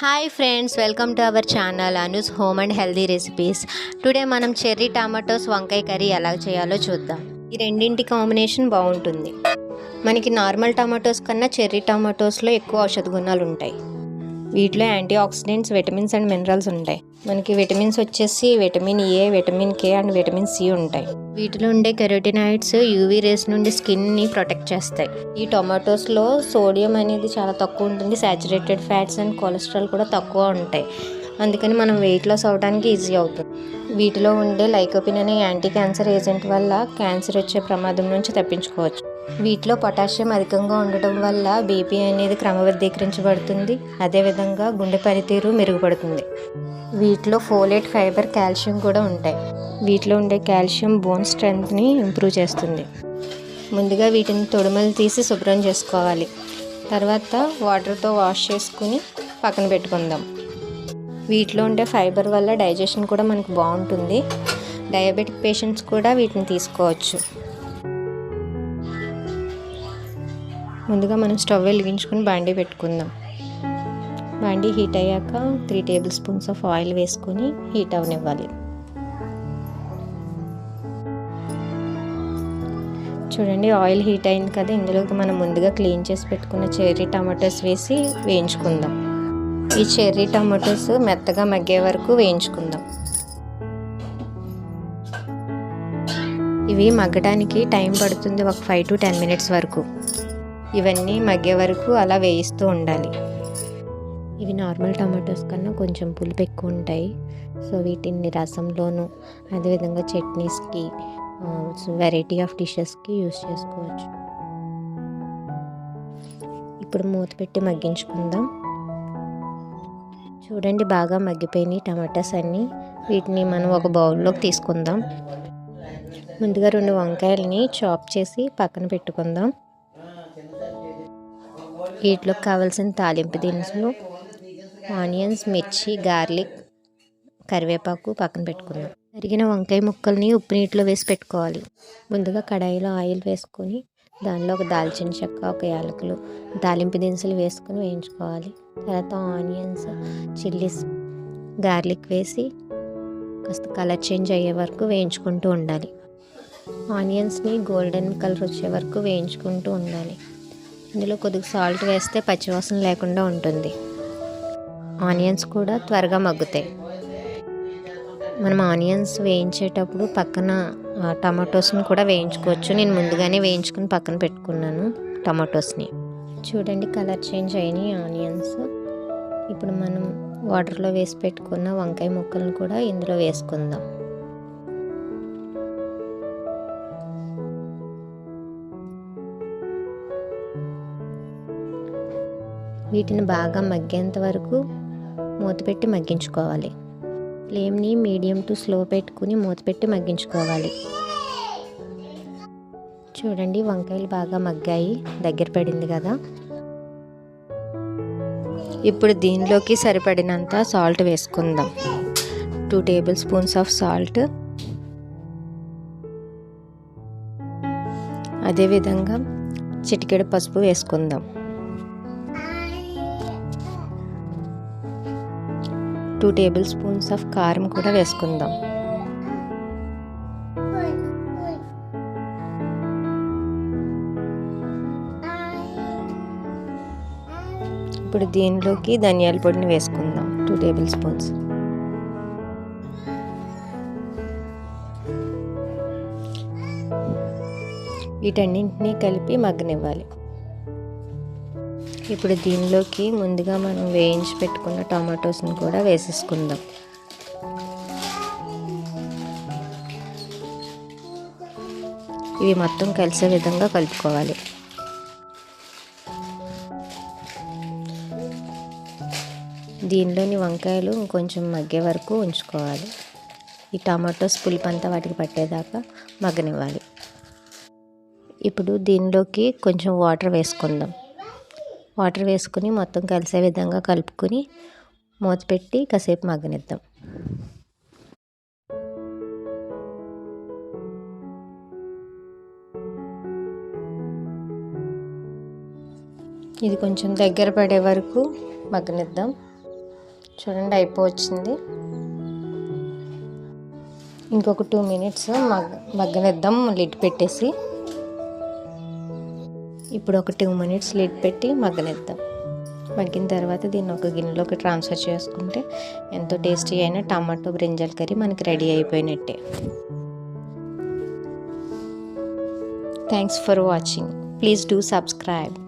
Hi friends welcome to our channel Anu's home and healthy recipes today మనం cherry tomatoes వంకాయ curry ఎలా చేయాలో చూద్దాం. ఈ రెండింటి కాంబినేషన్ బాగుంటుంది. మనకి నార్మల్ టమాటోస్ కన్నా చెర్రీ టమాటోస్లో ఎక్కువ ఔషధ గుణాలు ఉంటాయి వీటిలో anti oxidants vitamins and minerals ఉంటాయి. మనకి విటమిన్స్ వచ్చేసి vitamin A vitamin K and vitamin C ఉంటాయి. వీటిలో ఉండే కెరోటినాయిడ్స్ యూవీ రేస్ నుండి స్కిన్ని ప్రొటెక్ట్ చేస్తాయి. ఈ టొమాటోస్లో సోడియం అనేది చాలా తక్కువ ఉంటుంది. సాచురేటెడ్ ఫ్యాట్స్ అండ్ కొలెస్ట్రాల్ కూడా తక్కువ ఉంటాయి. అందుకని మనం వెయిట్ లాస్ అవడానికి ఈజీ అవుతుంది. వీటిలో ఉండే లైకోపిన్ అనే యాంటీ క్యాన్సర్ ఏజెంట్ వల్ల క్యాన్సర్ వచ్చే ప్రమాదం నుంచి తప్పించుకోవచ్చు. వీటిలో పొటాషియం అధికంగా ఉండటం వల్ల బీపీ అనేది క్రమబద్ధీకరించబడుతుంది. అదేవిధంగా గుండె పనితీరు మెరుగుపడుతుంది. వీటిలో ఫోలేట్ ఫైబర్ కాల్షియం కూడా ఉంటాయి. వీటిలో ఉండే కాల్షియం బోన్ స్ట్రెంగ్త్ని ఇంప్రూవ్ చేస్తుంది. ముందుగా వీటిని తొడుమలు తీసి శుభ్రం చేసుకోవాలి. తర్వాత వాటర్తో వాష్ చేసుకుని పక్కన పెట్టుకుందాం. వీటిలో ఉండే ఫైబర్ వల్ల డైజెషన్ కూడా మనకు బాగుంటుంది. డయాబెటిక్ పేషెంట్స్ కూడా వీటిని తీసుకోవచ్చు. ముందుగా మనం స్టవ్ వెలిగించుకొని బాండీ పెట్టుకుందాం. బాండీ హీట్ అయ్యాక three table spoons of oil వేసుకొని హీట్ అవనివ్వాలి. చూడండి ఆయిల్ హీట్ అయింది కదా ఇందులోకి మనం ముందుగా క్లీన్ చేసి పెట్టుకున్న చెర్రీ టమాటోస్ వేసి వేయించుకుందాం. ఈ చెర్రీ టమాటోస్ మెత్తగా మగ్గే వరకు వేయించుకుందాం. ఇవి మగ్గడానికి టైం పడుతుంది ఒక ఫైవ్ టు టెన్ మినిట్స్ వరకు. ఇవన్నీ మగ్గే వరకు అలా వేయిస్తూ ఉండాలి. ఇవి నార్మల్ టమాటోస్ కన్నా కొంచెం పులుపు ఎక్కువ ఉంటాయి. సో వీటిని రసంలోను అదేవిధంగా చట్నీస్కి వెరైటీ ఆఫ్ డిషెస్కి యూస్ చేసుకోవచ్చు. ఇప్పుడు మూత పెట్టి మగ్గించుకుందాం. చూడండి బాగా మగ్గిపోయినాయి టమాటాస్ అన్నీ. వీటిని మనం ఒక బౌల్లోకి తీసుకుందాం. ముందుగా రెండు వంకాయలని చాప్ చేసి పక్కన పెట్టుకుందాం. వీటిలోకి కావాల్సిన తాలింపు దినుసులు ఆనియన్స్ మిర్చి గార్లిక్ కరివేపాకు పక్కన పెట్టుకుందాం. తరిగిన వంకాయ ముక్కల్ని ఉప్పు నీటిలో వేసి పెట్టుకోవాలి. ముందుగా కడాయిలో ఆయిల్ వేసుకొని దానిలో ఒక దాల్చిన చెక్క ఒక యాలకులు తాలింపు దినుసులు వేసుకొని వేయించుకోవాలి. తర్వాత ఆనియన్స్ చిల్లీస్ గార్లిక్ వేసి కాస్త కలర్ చేంజ్ అయ్యే వరకు వేయించుకుంటూ ఉండాలి. ఆనియన్స్ని గోల్డెన్ కలర్ వచ్చే వరకు వేయించుకుంటూ ఉండాలి. ఇందులో కొద్దిగా సాల్ట్ వేస్తే పచ్చివాసన లేకుండా ఉంటుంది. ఆనియన్స్ కూడా త్వరగా మగ్గుతాయి. మనం ఆనియన్స్ వేయించేటప్పుడు పక్కన టమాటోస్ని కూడా వేయించుకోవచ్చు. నేను ముందుగానే వేయించుకుని పక్కన పెట్టుకున్నాను టమాటోస్ని. చూడండి కలర్ చేంజ్ అయినాయి ఆనియన్స్. ఇప్పుడు మనం వాటర్లో వేసి పెట్టుకున్న వంకాయ ముక్కలను కూడా ఇందులో వేసుకుందాం. వీటిని బాగా మగ్గేంత వరకు మూత పెట్టి మగ్గించుకోవాలి. ఫ్లేమ్ని మీడియం టు స్లో పెట్టుకుని మూత పెట్టి మగ్గించుకోవాలి. చూడండి వంకాయలు బాగా మగ్గాయి దగ్గర పడింది కదా. ఇప్పుడు దీనిలోకి సరిపడినంత సాల్ట్ వేసుకుందాం. Two table spoons of salt. అదేవిధంగా చిటికెడు పసుపు వేసుకుందాం. టూ టేబుల్ స్పూన్స్ ఆఫ్ కారం కూడా వేసుకుందాం. ఇప్పుడు దీనిలోకి ధనియాల పొడిని వేసుకుందాం టూ టేబుల్ స్పూన్స్. వీటన్నింటినీ కలిపి మగ్గనివ్వాలి. ఇప్పుడు దీనిలోకి ముందుగా మనం వేయించి పెట్టుకున్న టమాటోస్ని కూడా వేసేసుకుందాం. ఇవి మొత్తం కలిసే విధంగా కలుపుకోవాలి. దీనిలోని వంకాయలు ఇంకొంచెం మగ్గే వరకు ఉంచుకోవాలి. ఈ టమాటోస్ పులిపంతా వాటికి పట్టేదాకా మగ్గనివ్వాలి. ఇప్పుడు దీనిలోకి కొంచెం వాటర్ వేసుకుందాం. వాటర్ వేసుకుని మొత్తం కలిసే విధంగా కలుపుకొని మూత పెట్టి కాసేపు మగ్గనిద్దాం. ఇది కొంచెం దగ్గర పడే వరకు మగ్గనిద్దాం. చూడండి అయిపోవచ్చింది. ఇంకొక టూ మినిట్స్ మగ్గ మగ్గనిద్దాం లిడ్ పెట్టేసి. ఇప్పుడు ఒక టూ మినిట్స్ లిడ్ పెట్టి మగ్గనిద్దాం. మగ్గిన తర్వాత దీన్ని ఒక గిన్నెలోకి ట్రాన్స్ఫర్ చేసుకుంటే ఎంతో టేస్టీ అయిన టమాటో బ్రింజల్ కర్రీ మనకి రెడీ అయిపోయినట్టే. Thanks for watching please do subscribe